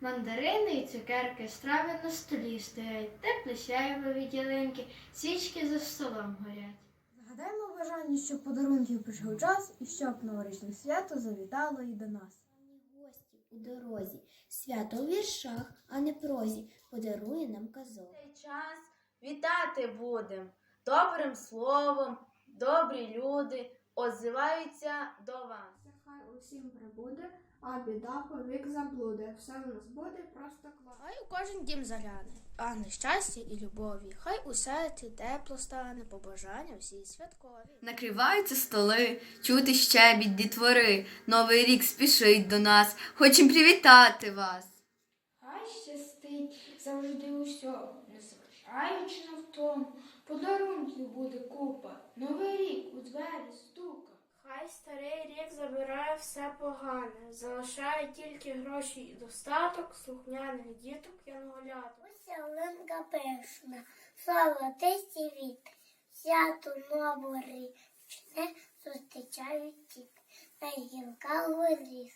Мандарини і цукерки, страви на столі стоять, тепле сяйво від ялинки, свічки за столом горять. Згадаймо бажання, щоб подарунків прийшов час і щоб новорічне свято завітало і до нас. Гості у дорозі, свято у віршах, а не прозі, подарує нам казок. цей час вітати будем добрим словом, добрі люди озиваються до вас. Усім прибуде, а біда повік заблуде. Все в нас буде просто клас. Хай у кожен дім загляне, а щастя і любові. Хай у серці тепло стане, побажання всі святкові. Накриваються столи, чути щебіт дітвори. Новий рік спішить до нас. Хочем привітати вас. Хай щастить завжди усьому, незважаючи на втому. Подарунків буде купа, новий рік у двері стука. Хай старий рік забирає все погане, залишає тільки гроші і достаток, слухняних діток янголяток. Оселенка пишна, золотисті віти, свято новорічне зустрічають діти. На гілках горіх,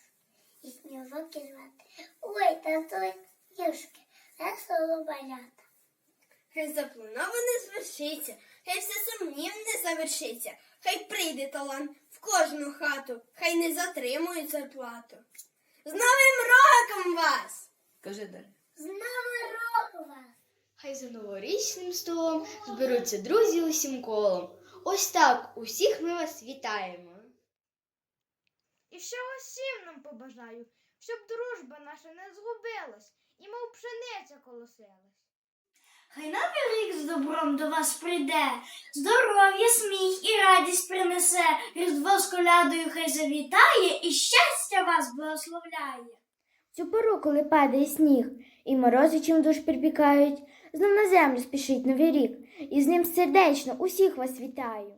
і сніжок із води. Ой, танцують юшки, весело балята. Хай заплановане звершиться, хай все сумнівне завершиться, хай прийде талант в кожну хату, хай не затримують зарплату. З Новим роком вас! Каже Дар'я. З Новим роком вас! Хай за новорічним столом зберуться друзі усім колом. Ось так усіх ми вас вітаємо. І ще усім нам побажаю, щоб дружба наша не згубилась, і мов пшениця колосилась. Хай новий рік з добром до вас прийде, здоров'я, сміх і радість принесе, Різдво з колядою хай завітає і щастя вас благословляє. Цю пору, коли падає сніг, і морози чим душ припікають, знов на землю спішить новий рік, і з ним сердечно усіх вас вітаю.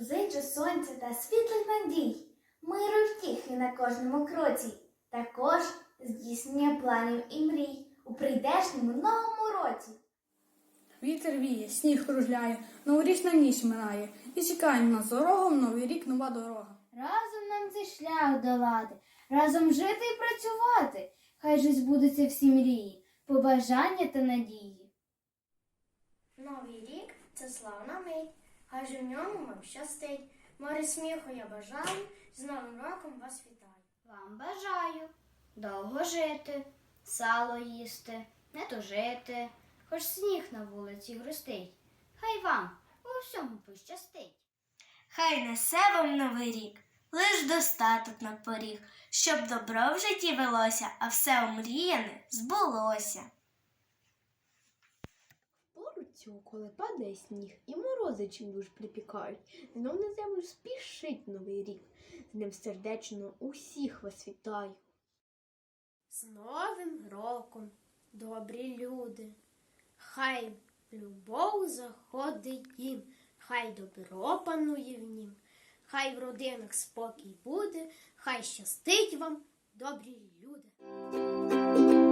Зичу сонця та світлих надій, миру втіхи на кожному кроці, також здійснення планів і мрій у прийдешньому новому році. Вітер віє, сніг кружляє, новорічна ніч минає, і чекаємо на з дорогом новий рік, нова дорога. Разом нам цей шлях долати, разом жити і працювати. Хай же збудуться всі мрії, побажання та надії. Новий рік це славна мить, хай же в ньому вам щастить. Море сміху я бажаю, з Новим роком вас вітаю. Вам бажаю довго жити, сало їсти, не тужити, хоч сніг на вулиці грустить. Хай вам у всьому пощастить. Хай несе вам новий рік, лиш достаток на поріг, щоб добро в житті велося, а все омріяне збулося. Пору цю, коли падає сніг і морози чим душ припікають, знов на землю спішить новий рік. З ним сердечно усіх вас вітаю. З Новим роком, добрі люди, хай любов заходить їм, хай добро панує в нім, хай в родинах спокій буде, хай щастить вам, добрі люди.